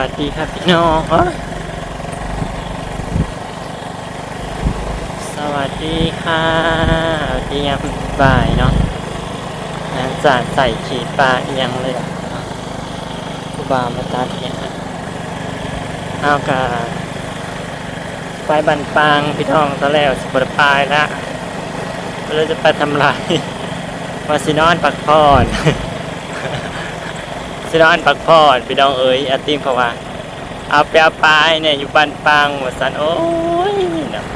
วัสดีครับพี่น้อง สวัสดีค่ะสวัสดียามบ่ายเนาะนางจากใส่ขีปลาเอียงเลยอะครูบามาตาเทียนเอากะไปบันปางพี่น้องตอนแรกสิบปลายละเราจะไปทำลายมาสินอนปักพอน สินอนปักพอนพี่น้องเอ๋ยอาติมเขาว่าเอาไปเอาปลายเนี่ยอยู่บ้านปางหัวสันโอ้ยเนาะ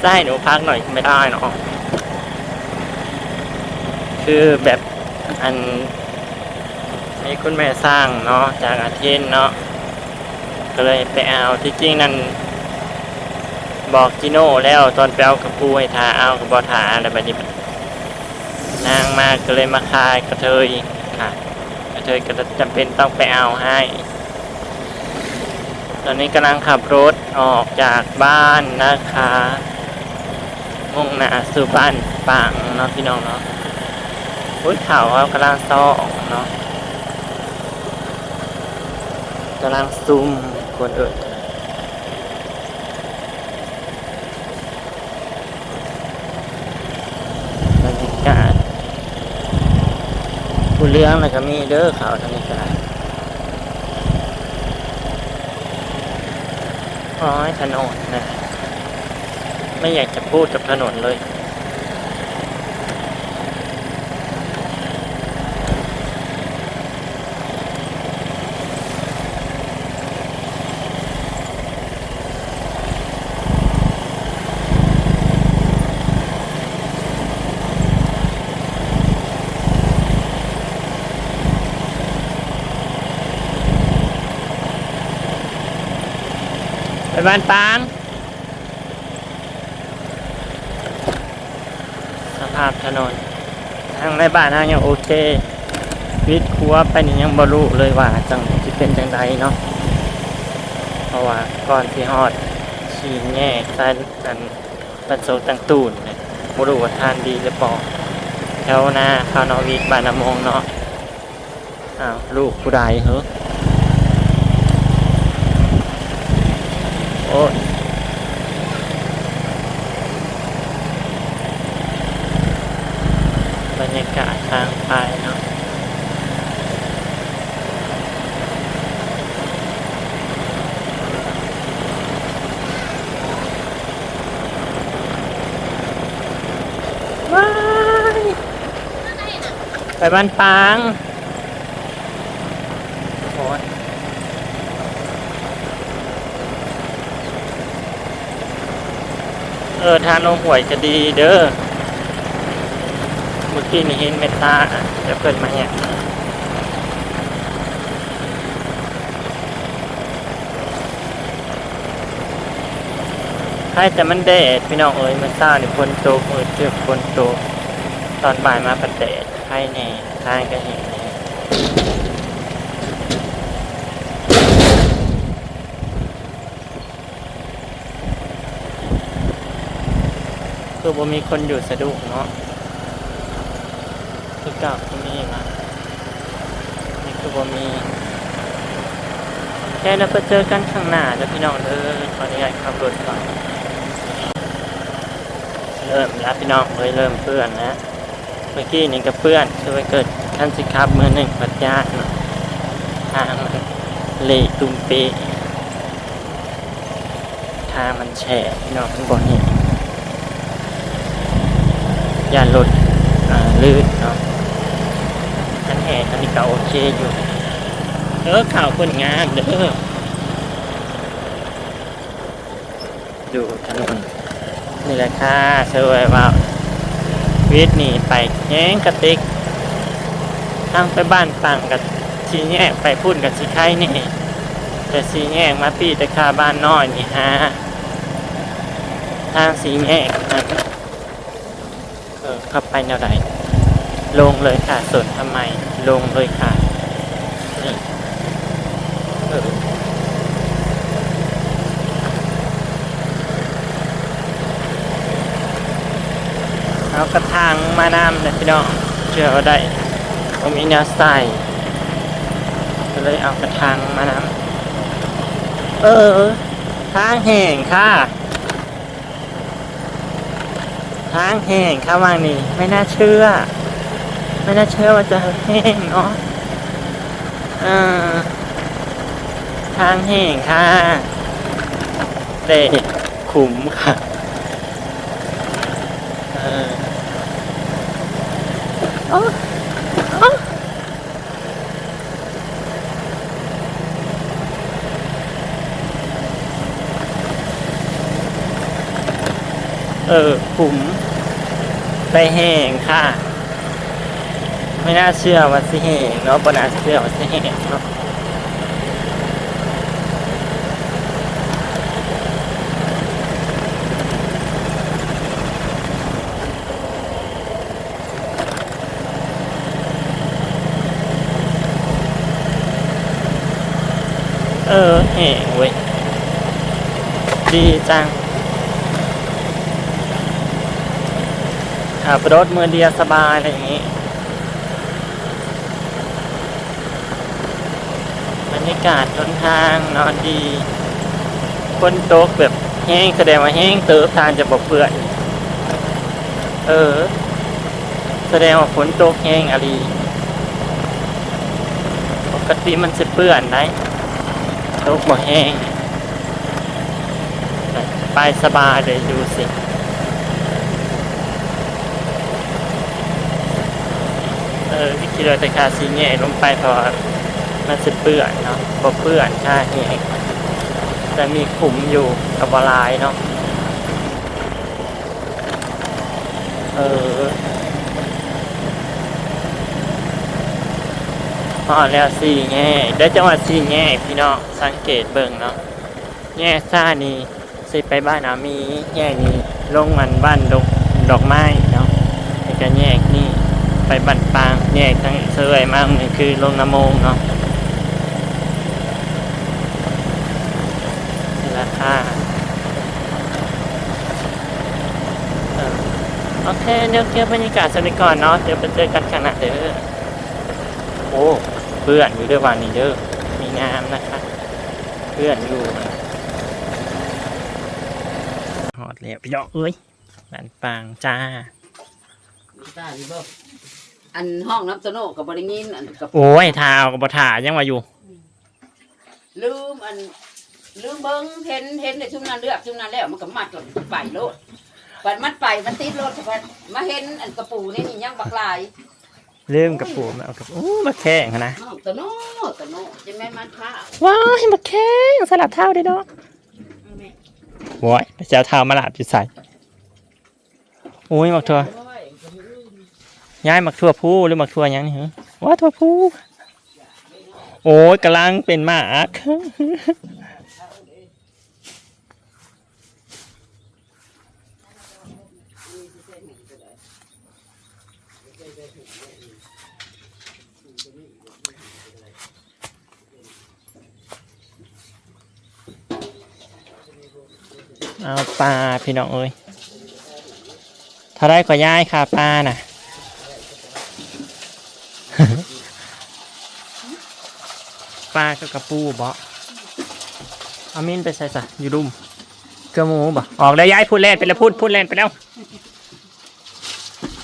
จะให้หนูพักหน่อยไม่ได้เนาะคือแบบอันมีคุณแม่สร้างเนาะจากอาเทนเนาะก็เลยไปเอาที่จริงนั่นบอกจิโน่แล้วตอนไปเอากระปูให้ทาเอากับบอทาอะไรแบบนี้นางมาก็เลยมาคายกระเทย ค่ะกระเทยก็จำเป็นต้องไปเอาให้ ตอนนี้กำลังขับรถออกจากบ้านนะคะ มุ่งหน้าสู่บ้านปางเนาะพี่น้องเนาะอุ้ยข่าวว่ากำลังซ้อเนาะกำลังซุ่มคนเอิดบรรยากาศ เลี้ยงนะก็มีเด้อข่าวทางนี้ก็ได้ร้อยถนนนะ ไม่อยากจะพูดกับถนนเลย บ้านปางสภาพถนนทางในบ้านทางยังโอเควิทย์ครัวไปนี่ยังบรูเลยว่าจังที่เป็นจังใดเนาะเพราะว่าก่อนที่ฮอดชีแง่ซ้ายอันบรรโซตังตูนเนี่ยบรูว่าทานดีหรือเปล่าแถวหน้าข้าวนอวิกบ้านนำมงเนาะอ้าวลูกผู้ใดเหรอโอ้ย บรรยากาศทางไปเนาะว้ายไป บ้านปางโอ้ยเออทานลงหวยจะดีเด้อเมื่อกี้นี่เห็นเมตตาเดี๋ยวเพิ่นมาเนี่ยใช่แต่มันแดดพี่น้องเอ้ยมันซ่านี่ฝนตกเอ้ยเจอฝนตกตอนบ่ายมาเป็นแดด ใช่แน่ทางก็เห็นแน่คือบ่มีคนอยู่สะดวกเนาะคือเก่าก็มีมานี่คือบ่มีแค่เราไปเจอกันข้างหน้าแล้วพี่น้องเด้อขออนุญาตขับรถก่อนเริ่มแล้วพี่น้องเฮ้ยเริ่มเปื้อนนะ เมื่อกี้นี่ก็เปื้อนคือไปเกิดขั้นสิครับเมื่อหนึ่งปัดยาเนาะทางเลตุมปะทางมันแฉะพี่น้องข้างบนนี่ยานรถลื่นเนาะอันแห่อันนี้ก็โอเคอยู่เออข่าวคนงามเด้อดูถนนนี่แหละค่ะเชื่อไว้ว่าวิทย์นี่ไป แย้งกระติกทางไปบ้านต่างกับสีแยกไปพุ่นกับสีไข่นี่ แต่สีแยกมาปีแต่คาบ้านน้อยนี่ฮะทางสีแยกนะเออเข้าไปแนวไหนลงเลยค่ะสนทำไม ลงเลยค่ะ นี่เออ เอากระทางมานำเลยพี่น้องเชื่อว่าได้ผมมีแนวใส่ก็เลยเอากระทางมานเออทางแห่งค่ะทางแห่งค่ะวางนี่ไม่น่าเชื่อ ไม่น่าเชื่อว่าจะแห้งเนาะเออทางแห่งค่ะแต่ขุมค่ะ เออ โอ้โอ้เออผมไปแห้งค่ะ ไม่น่าเชื่อว่าสิแห้งเนาะปนาเชื่อว่าสิแห้งเนาะ เออแห้งเว้ย ดีจังขับรถมือเดียวสบายอะไรอย่างนี้บรรยากาศทนทางนอนดี คนโต๊กแบบแห้งแสดงว่าแห้งเติบทางจะบกเปื่อนเออ แสดงว่าฝนตกแห้งอะไรปกติมันจะเปื่อนได้ตกบ่แห้ง ไปสบายเลยดูสิ เออวิคิโดตะคาซีแง่ลงไปพอมันจะเปื่อนเนาะบ่เปื่อนค่าแห้งแต่มีขุมอยู่กับลายเนาะ เออพอแล้วสี่แง่ได้จังหวัดสี่แง่พี่น้องสังเกตเบิ่งเนาะแง่ซ่านี่ สิไปบ้านอามีแง่นี้ลงมันบ้านดอกดอกไม้เนาะแล้วก็แยกนี่ไปบ้านปางแยกทั้งเสยมากนี่คือลงน้ำมงเนาะราคาโอเคเดี๋ยวเก็บบรรยากาศสักนิดก่อนเนาะเดี๋ยวไปเจอกันข้างหน้าเด้อโอ้เพื่อนอยู่ด้อวันนี้เด้อมีงามนะคะ เพื่อนอยู่ นะหอดแล้วพี่น้องเอ้ยบ้านปางจ้าตาดีบ่อันห้องน้ำโตโน่กับบริงินอันกับโอ้ยทาวกับบถายังว่าอยู่ลืมอันลืมเบิ้งเห็นเห็นในชุ่มนั้นเลือกชุ่มนั้นแล้วมันก็มัดกับไปโลดปัดมัดไปมันติดโลดปัดมาเห็นอันกระปูนี่นี่ยังบักลายเริ่มกับปูมาเอากับโอ้มาแข่งนะห้องโตโน่โตโน่จะแม่มันพาว้ายมาแข่งสลับเท้าได้เนาะ โว้ยเจ้าเท้ามาลาบจิตใส่โอ้ยหมักทั่วย้ายหมักทั่วผู้หรือหมักทั่วยังนี่เหรอว่าทั่วผู้โอ้ยกำลังเป็นหมาก เอาปลาพี่น้องเอ้ยเท่าไรก็ย้ายค่ะปลาน่ะปลาก็กระปูบ่เอามินไปใส่ซะอยู่รุมเกลือหมูบ่ออกแล้วย้ายพูดเล่นไปแล้วพูดพูดเล่นไปแล้ว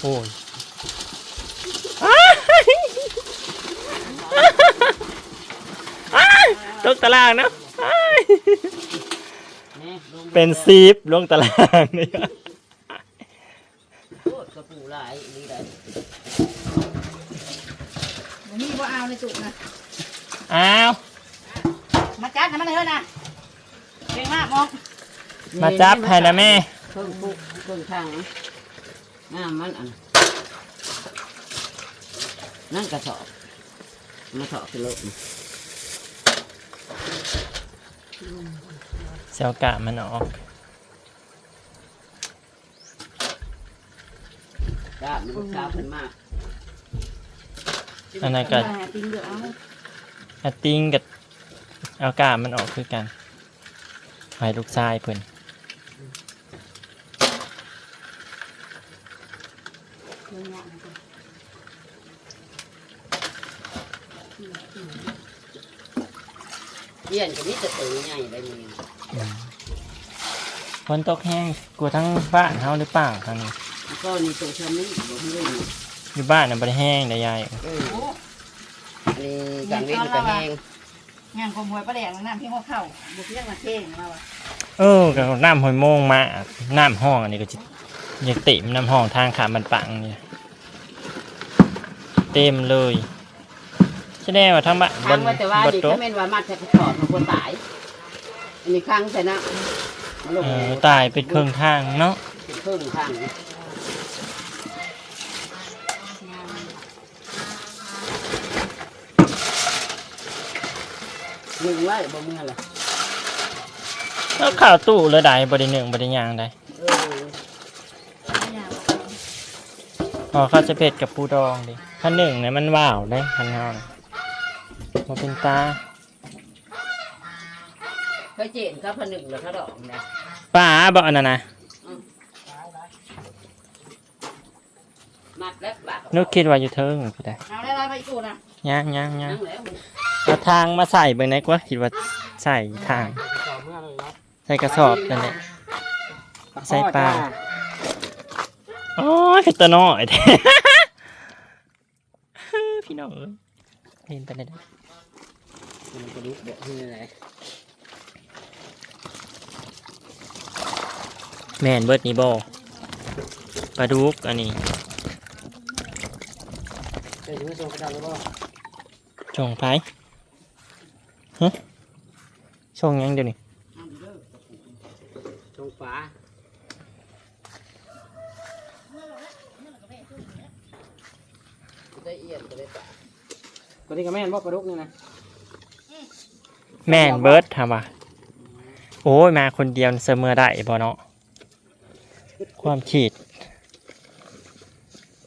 โอ้ยอ้ายตกตารางนะอ้ายแม่ลง เป็นซีฟลงตารางนี่ครับโคตรกระปูหลายนี่ได้บ่มีบ่เอาในจุกนะ อ้าว มาจัดให้มันเลยนะเก่งมากมองมาจับให้นะแม่ เครื่องปุกเครื่องทางงามมันอันนั่นกระสอบมาสอบกิโล เซลกะมันออกจ้ามันช้าขึ้นมากอันนั้นก็ติงเดือเอาอาติงกับเอากะมันออกคือกันไว้ลูกชายเพิ่นเรื่องงานนะจ๊ะเยี่ยนก็มีแต่ตัวใหญ่ได้มือ ฝนตกแห้งกลัวทั้งบ้านเฮาหรือเปล่าทางนี้แล้วก็นี่ตัวชำนี้บ่มีเลยอยู่บ้านน่ะบ่ได้แห้งได้ยายเอออันนี้กลางเว้นก็แห้งงานกลมหวยประแดงน้ำพี่หัวเข่าบุกเรียกมาเท่งมาว่ะเออกับน้ำหอยโมงมาน้ำห้องอันนี้ก็จะอยากเต็มน้ำห้องทางขามันปังเนี่ยเต็มเลยแสดงว่าทั้งบ้านทางว่าแต่ว่าบนี่โต๊ะถ้าแม่นว่ามาจะถอดมันคนตาย อันนี้ข้างใช่นะมันลงเออตายเป็นเครื่องทางเนาะเป็นเครื่องข้างนี่หนึ่งไว้บ่เมื่อล่ะแล้วข่าวตู้เลยได้บริหนึ่งบริยางได้เออพอเขาจะเผ็ดกับปูดองดิขั้นหนึ่งเนี่ยมันว่าวได้ขั้นเฮาน่ะมาเป็นตา ไปเจนก็ผนึกแล้วเขาดอกนะป้าบอกอันนั้นนะมัดแล้วบากนึกคิดว่าอยู่เทิงก็ได้เอาได้ไรไปอีกกูนะย่างย่างย่างนั่งแล้วเอาทางมาใส่เบิ่งไหนกว่าคิดว่าใส่ทางใส่กระสอบนั่นแหละใส่ปลาโอ้ยคือตัวน้อยแท้ พี่น้องเอ้ยเล่นไปเลยได้มันกระดุกเดี๋ยวนี่แหละ แม่นเบิดนี่บ่ปลาดุกอันนี้จะอยู่ทรงกระดาษหรือเปล่าชงไปฮะชงยังเดี๋ยวนี้ทรงฟ้าได้เอียนก็ได้ปะตัวนี้ก็แม่นบ่ปลาดุกนี่นะแม่นเบิดทำว่ะโอ้ยมาคนเดียวเสมอได้บ่เนาะ ความขีด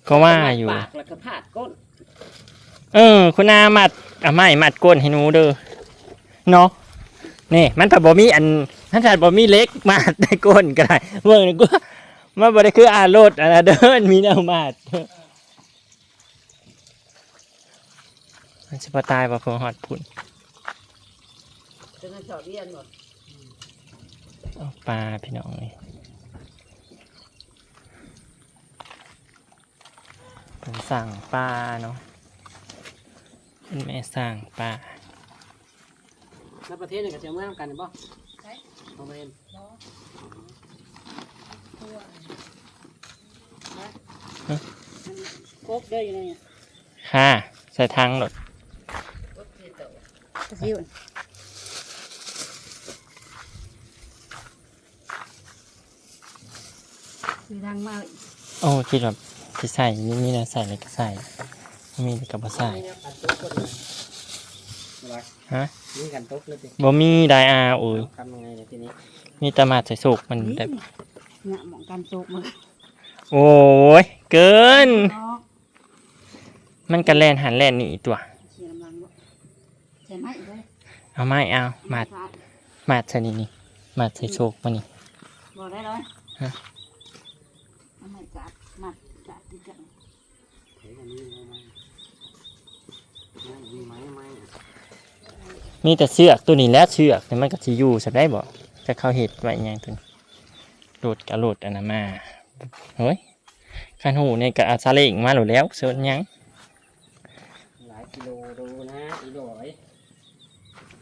ก็ว่าอยู่ ปากแล้วก็พาดก้นเออ คุณอามัดอะไม่มัดก้นให้หนูเด้อเนาะนี่ มันถ้าบ่มีอันมันถ้าบ่มีเล็กมาดในก้นก็ได้เบิ่งนี่กูมันบ่ได้คืออารถอันนะเดินมีแนวมาดมันสิบ่ตายบ่เพิ่นฮอดพุ่นจะนั่นชอบเอียนหมดเอาปลาพี่น้องนี่ เพิ่นสั่งปลาเนาะเป็นแม่สั่งปลาแล้วประเทศนี่ก็จะเมื่อกันนี่บ่เอาแม่นโคกเด้ออยู่ในค่ะ ใส่ทางรถก้นที่โตตะซิวมีทางมาโอ้คิดแบบ จะใส่นี่มีนะใส่อะไรก็ใส่ไม่มีก็บ่ใส่นี่เนี่ยกันตกคนเลยรักฮะนี่กันตกเลยสิบ่มีไดอาโอ้ยทำยังไงเนี่ยทีนี้มีแตะมาดใส่สุกมันนี่แบบเนี่ยหมองการโจกมันโอ้ยเกินเนาะมันกันแล่นหันแล่นหนีตัวเขียนกำลังบ่ใช่ไหมอีกเลยเอาไม่เอามาดมาดใส่นี่นี่มาดใส่สุกมานี่บอกได้เลยฮะทำไมจัดมัด จัดที่จัดเฮ้ยอันนี้เอามานี่ไม้ไม้มีแต่เสือกตัวนี้แหล้วเสือกแต่มันก็สิอยู่สับได้บ่จะเข้าเห็ดไว้อิหยังตัวนี้โหลดกระโหลดอันนั้นมาเฮ้ยคันหูเนี่ยก็อาซาเล้งมาโหลดแล้วเสิร์ชยังหลายกิโลดูนะอีดอย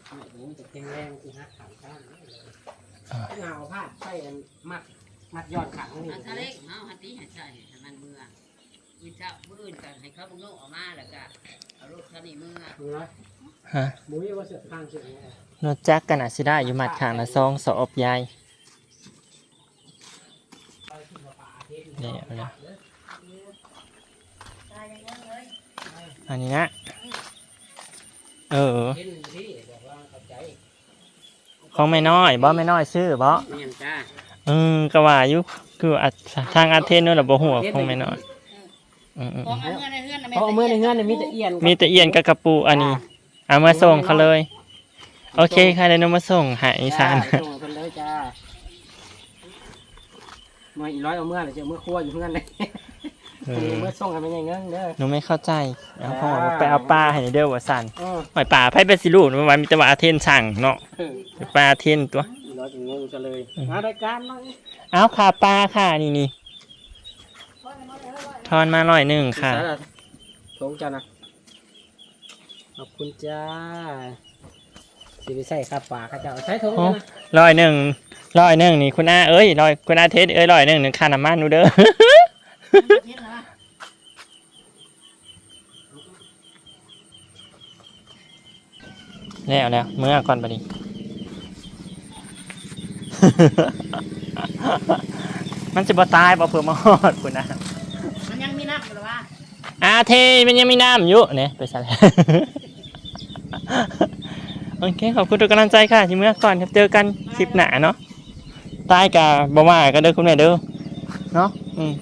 ไม่รู้จะแข็งแรงที่ฮักขางข้างนี่เลยเงาพาดใส่อันมัด มัดยอดขังนี่อันทะเลเมาหันตีหันใจให้มันเมื่อวิชาผู้อื่นกันให้เขาบุงโลกออกมาแล้วก็เอารถคันนี้เมื่อดูนะฮะบุ้ยว่าเสือข้างเสือเนี่ยนอกจักกันอาจสิได้อยู่มัดข้างละซองสอบยายเดี๋ยวนะอันนี้นะ เออเห็นที่บอกว่าเข้าใจของไม่น้อยบ่ไม่น้อยซื้อบ่เมียนจ้า อืมก็ว่าอยู่คืออัดทางอาเทนนู่นแหละบ่หัวของไม่น้อยอืมของเอาเมื่อในเฮือนนะเพราะเอามือในเงื่อนเนี่ยมีแต่เอียนๆมีแต่เอียนกับกระปูอันนี้เอามาส่งเขาเลย โอเคค่ะเดี๋ยวหนูมาส่งหาอีสานจ้ส่งกันเลยจ้ามาอีร้อยเอาเมื่อเลยจะเอามื่อครัวอยู่เพื่อนเลยเอคืออเมื่อส่งกันเป็นยังไงเด้อ หนูไม่เข้าใจเอาพ่อบอกว่าไปเอาปลาให้เด้อว่าสั่นเออหอยป่าไพ่เป็นสิลูกมันว่ามีแต่ว่าอาเทนสั่งเนาะเออไปปลาอาเทนตัว อีร้อยจะงงจะเลยหารายการหน่อยเอาค่ะปลาค่ะนี่นี่ทอนมาหน่อยหนึ่งค่ะสาระทงจ้านะขอบคุณจ้าสิไปใส่ข้าวปลาข้าเจ้าใช้ทงโอ้จ้านะร้อยหนึ่งร้อยหนึ่งนี่คุณอาเอ้ยร้อยคุณอาเทสเอ้ยร้อยหนึ่งหนึ่งค่าน้ำมันหนูเด้อเห็นเหรอแล้วแล้วเมื่อก่อนปะดิ มันจะบ่ตายบ่เผื่อมาฮอดคุณนะมันยังมีน้ำอยู่เหรอวะอาเทมันยังมีน้ำอยู่เนี่ยไปซะแล้วโอเคขอบคุณทุกกำลังใจค่ะที่เมื่อก่อนครับเจอกันคลิปหน้าเนาะตายกับ่ว่ากันเด้อคุณแม่เด้อเนาะอืม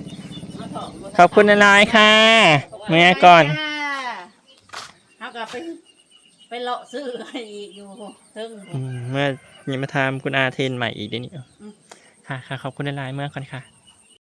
ขอบคุณหลายๆค่ะเมื่อก่อนเขาก็ไปไปเลาะซื้อให้อีกอยู่ถึงอืมเมื่อ ยังมาทำคุณอาเทนใหม่อีกเดี๋ยวนี้อืมค่ะค่ะขอบคุณหลายๆเมื่อก่อนค่ะ